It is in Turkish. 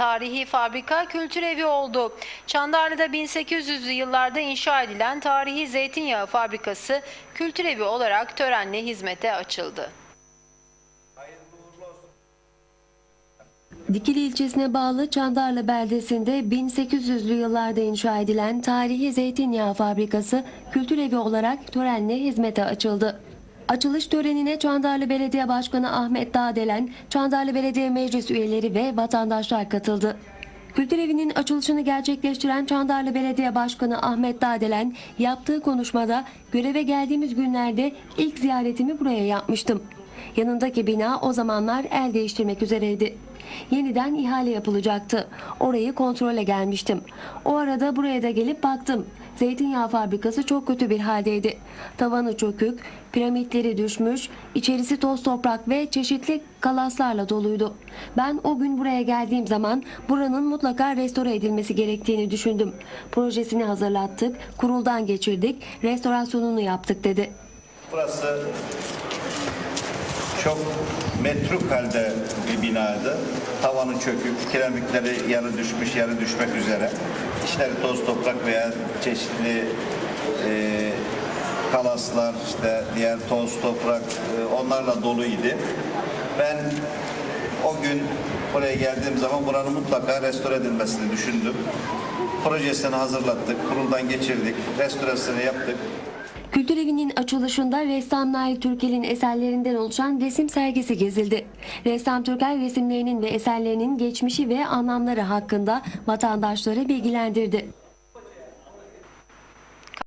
tarihi fabrika kültür evi oldu. Çandarlı'da 1800'lü yıllarda inşa edilen tarihi zeytinyağı fabrikası kültür evi olarak törenle hizmete açıldı. Dikili ilçesine bağlı Çandarlı beldesinde 1800'lü yıllarda inşa edilen tarihi zeytinyağı fabrikası kültür evi olarak törenle hizmete açıldı. Açılış törenine Çandarlı Belediye Başkanı Ahmet Dağdelen, Çandarlı Belediye Meclis üyeleri ve vatandaşlar katıldı. Kültür evinin açılışını gerçekleştiren Çandarlı Belediye Başkanı Ahmet Dağdelen yaptığı konuşmada göreve geldiğimiz günlerde ilk ziyaretimi buraya yapmıştım. Yanındaki bina o zamanlar el değiştirmek üzereydi. Yeniden ihale yapılacaktı. Orayı kontrole gelmiştim. O arada buraya da gelip baktım. Zeytinyağı fabrikası çok kötü bir haldeydi. Tavanı çökük, piramitleri düşmüş, içerisi toz toprak ve çeşitli kalaslarla doluydu. Ben o gün buraya geldiğim zaman buranın mutlaka restore edilmesi gerektiğini düşündüm. Projesini hazırlattık, kuruldan geçirdik, restorasyonunu yaptık dedi. Burası çok metruk halde bir binaydı. Tavanı çökük, kiremitleri yarı düşmüş, yarı düşmek üzere. İçleri toz toprak veya çeşitli e, kalaslar, işte diğer toz toprak e, onlarla doluydu. Ben o gün buraya geldiğim zaman buranın mutlaka restore edilmesini düşündüm. Projesini hazırlattık, kuruldan geçirdik, restorasyonu yaptık. Kültür Evi'nin açılışında ressam Nail Türkel'in eserlerinden oluşan resim sergisi gezildi. Ressam Türkel resimlerinin ve eserlerinin geçmişi ve anlamları hakkında vatandaşları bilgilendirdi.